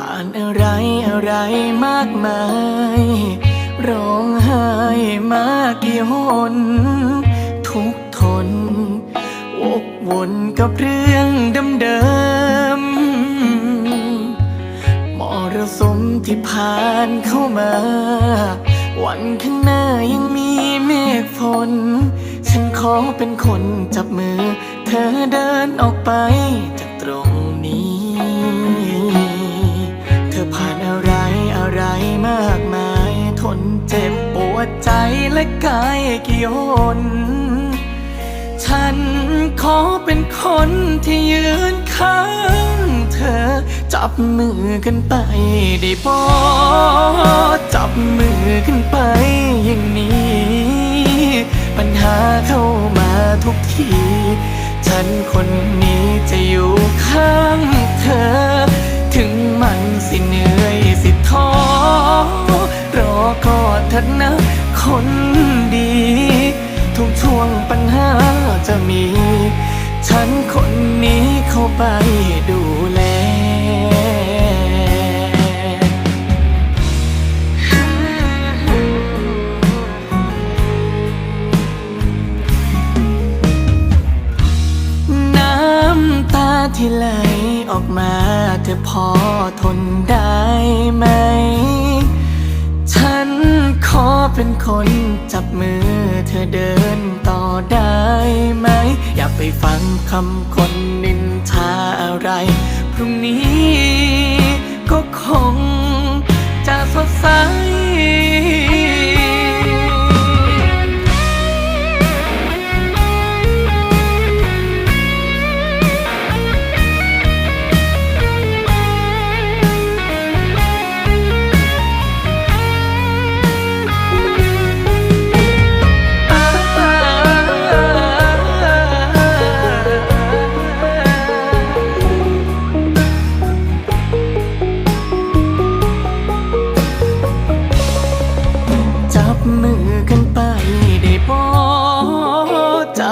ผ่านอะไรอะไรมากมาย ร้องไห้มากี่หน ทุกทน วกวนกับเรื่องเดิมๆมรสุมที่ผ่านเข้ามา วันข้างหน้ายังมีเมฆฝน ฉันขอเป็นคนจับมือ เธอเดินออกไปจากตรง จ็บปวดใจและกายกี่หนฉันขอเป็นคนที่ยืนข้างเธอ จับมือกันไปได้บอจับมือกันไปอย่างนี้ ปัญหาเข้ามาทุกที ฉันคนนี้จะอยู่ข้างเธอ ถึงมันสิเหนื่อยสิท้อรอกอด เถิดนะ คนดี ทุกช่วงปัญหาจะมี ฉันคนนี้เข้าไปดูแลน้ำตาที่ไหลออกมาเธอพอทนได้ไหม ฉัน อเป็นคนจับมือเธอเดินต่อได้ไหม อย่าไปฟังคำคนนินทาอะไร พรุ่งนี้ก็คงจะสดใส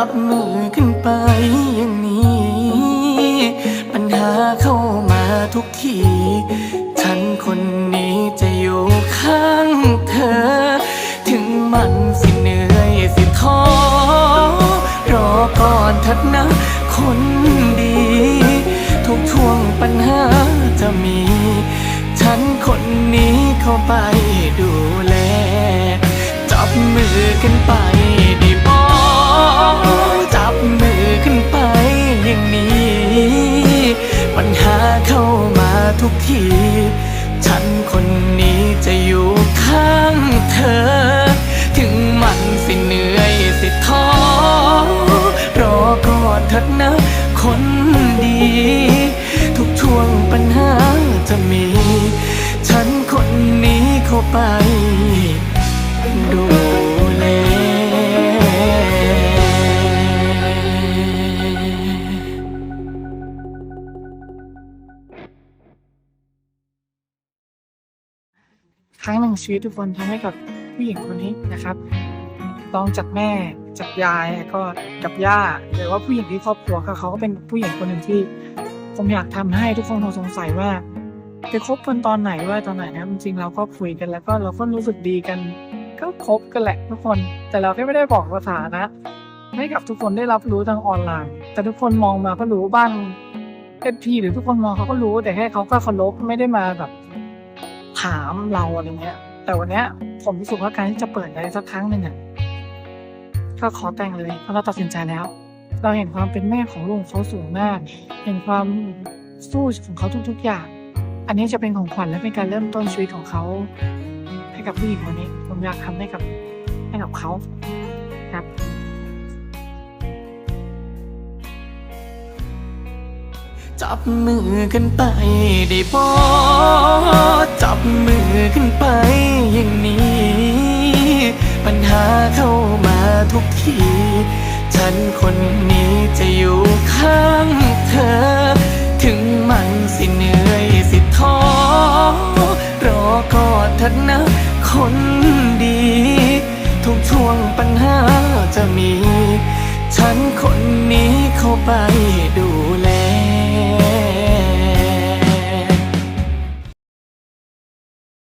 จับมือกันไปอย่างนี้ ปัญหาเข้ามาทุกที ฉันคนนี้จะอยู่ข้างเธอ ถึงมันสิเหนื่อยสิท้อรอก่อนเถัดนะคนดี ทุกช่วงปัญหาจะมี ฉันคนนี้เข้าไปดูแล จับมือกันไป ทุกที ฉันคนนี้จะอยู่ข้างเธอ ถึงมันสิเหนื่อยสิท้อรอก่อนเถิดนะคนดี ทุกช่วงปัญหาจะมี ฉันคนนี้เข้าไปดู ครั้งหนึ่งชีวิตทุกคนทำให้กับผู้หญิงคนนี้นะครับต้องจากแม่จากยายก็กับย่าหรือว่าผู้หญิงที่ครอบครัวเขาเขาก็เป็นผู้หญิงคนหนึ่งที่ผมอยากทำให้ทุกคนคงสงสัยว่าไปคบกันตอนไหนว่าตอนไหนนะจริงๆเราก็คุยกันแล้วก็เราก็รู้สึกดีกัน ก็คบกันแหละทุกคน แต่เราแค่ไม่ได้บอกสถานะ ให้กับทุกคนได้รับรู้ทางออนไลน์ แต่ทุกคนมองมาก็รู้บ้างเป็นพี่หรือทุกคนมองเขาก็รู้แต่แค่เขาก็เคารพไม่ได้มาแบบ ถามเราอะไรเงี้ย แต่วันเนี้ย ผมรู้สึกว่าการที่จะเปิดอะไรสักครั้งหนึ่งอะก็ขอแต่งเลยเพราะเราตัดสินใจแล้ว เราเห็นความเป็นแม่ของลูกของเขาสูงมาก เห็นความสู้ของเขาทุก ๆ อย่าง อันนี้จะเป็นของขวัญและเป็นการเริ่มต้นชีวิตของเขา ให้กับผู้หญิงคนนี้ ผมอยากทำให้กับให้กับเขาครับ จับมือกันไปได้บอจับมือกันไปอย่างนี้ ปัญหาเข้ามาทุกที ฉันคนนี้จะอยู่ข้างเธอ ถึงมันสิเหนื่อยสิท้อรอกอดเถิดนะคนดี ทุกช่วงปัญหาจะมี ฉันคนนี้เข้าไปดู